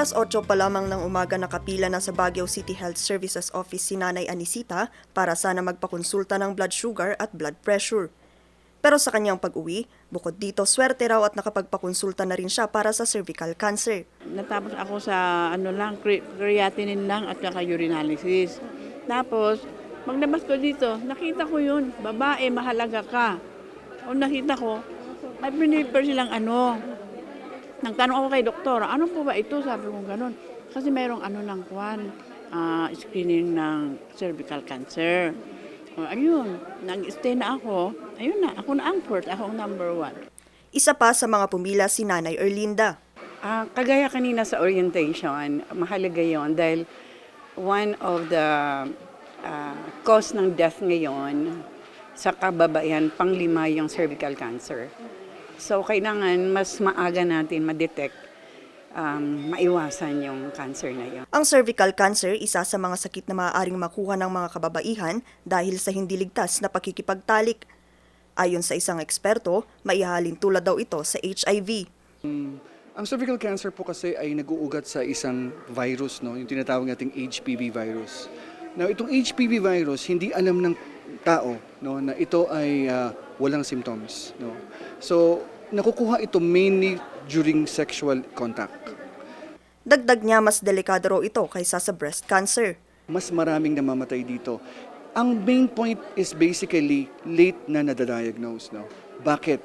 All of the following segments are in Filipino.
Alas 8 pa lamang ng umaga nakapila na sa Baguio City Health Services Office si Nanay Anisita para sana magpakonsulta ng blood sugar at blood pressure. Pero sa kanyang pag-uwi, bukod dito swerte raw at nakapagpakonsulta na rin siya para sa cervical cancer. Natapos ako sa ano lang, cre- creatinine lang at saka urinalysis. Tapos, maglabas ko dito, nakita ko yun, babae, mahalaga ka. O nakita ko, may piniper silang ano. Nagtanong ako kay doktor, ano po ba ito? Sabi ko ganun. Kasi mayroong ano ng kwan, ah, screening ng cervical cancer. O, ayun, nag-stay na ako. Ayun na, ako na ang first, ako ang number one. Isa pa sa mga pumila si Nanay Erlinda. Ah, kagaya kanina sa orientation, mahalaga yon dahil one of the ah, cause ng death ngayon sa kababaihan, panglima yung cervical cancer. So, kailangan mas maaga natin ma-detect, um, maiwasan yung cancer na yun. Ang cervical cancer, isa sa mga sakit na maaaring makuha ng mga kababaihan dahil sa hindi ligtas na pakikipagtalik. Ayon sa isang eksperto, maihalin tulad daw ito sa HIV. Ang cervical cancer po kasi ay nag-uugat sa isang virus, no? yung tinatawag nating HPV virus. Now, itong HPV virus, hindi alam ng tao no, na ito ay ah, walang symptoms. No? So, nakukuha ito mainly during sexual contact. Dagdag niya mas delikado raw ito kaysa sa breast cancer. Mas maraming namamatay dito. Ang main point is basically late na nadadiagnose. No? Bakit?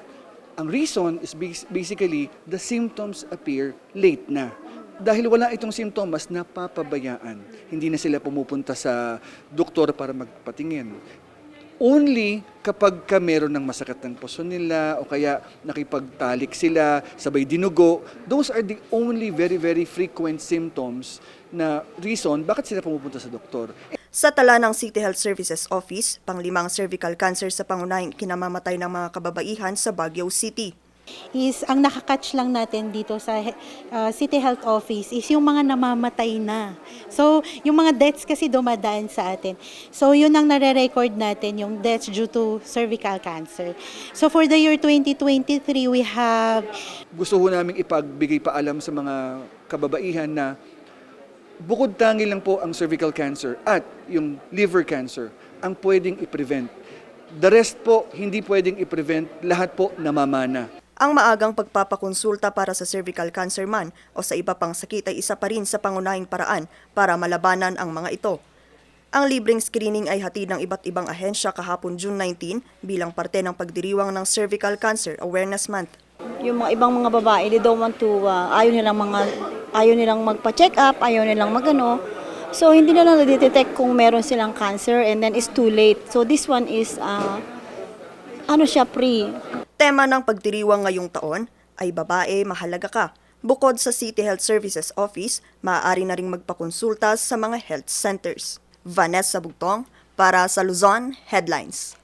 Ang reason is bas- basically the symptoms appear late na. Dahil wala itong simptomas, napapabayaan. Hindi na sila pumupunta sa doktor para magpatingin. Only kapag ka meron ng masakit ng puso nila o kaya nakipagtalik sila, sabay dinugo, those are the only very, very frequent symptoms na reason bakit sila pumupunta sa doktor. Sa tala ng City Health Services Office, panglimang cervical cancer sa pangunahing kinamamatay ng mga kababaihan sa Baguio City. Is ang nakakatch lang natin dito sa uh, City Health Office is yung mga namamatay na. So, yung mga deaths kasi dumadaan sa atin. So, yun ang nare-record natin, yung deaths due to cervical cancer. So, for the year 2023, we have Gusto ho namin ipagbigay paalam sa mga kababaihan na bukod tangi lang po ang cervical cancer at yung liver cancer ang pwedeng i-prevent. The rest po, hindi pwedeng i-prevent, lahat po namamana. Ang maagang pagpapakonsulta para sa cervical cancer man o sa iba pang sakit ay isa pa rin sa pangunahing paraan para malabanan ang mga ito. Ang libreng screening ay hatid ng iba't ibang ahensya kahapon June 19 bilang parte ng pagdiriwang ng Cervical Cancer Awareness Month. yung mga ibang mga babae, they don't want to, uh, ayaw nilang mga, ayaw nilang magpa-check up, ayaw nilang magano. So, hindi nila na-detect kung meron silang cancer and then it's too late. So, this one is, uh, ano siya, pre. Tema ng pagdiriwang ngayong taon ay babae mahalaga ka. Bukod sa City Health Services Office, maaari na ring magpakonsulta sa mga health centers. Vanessa Bugtong para sa Luzon Headlines.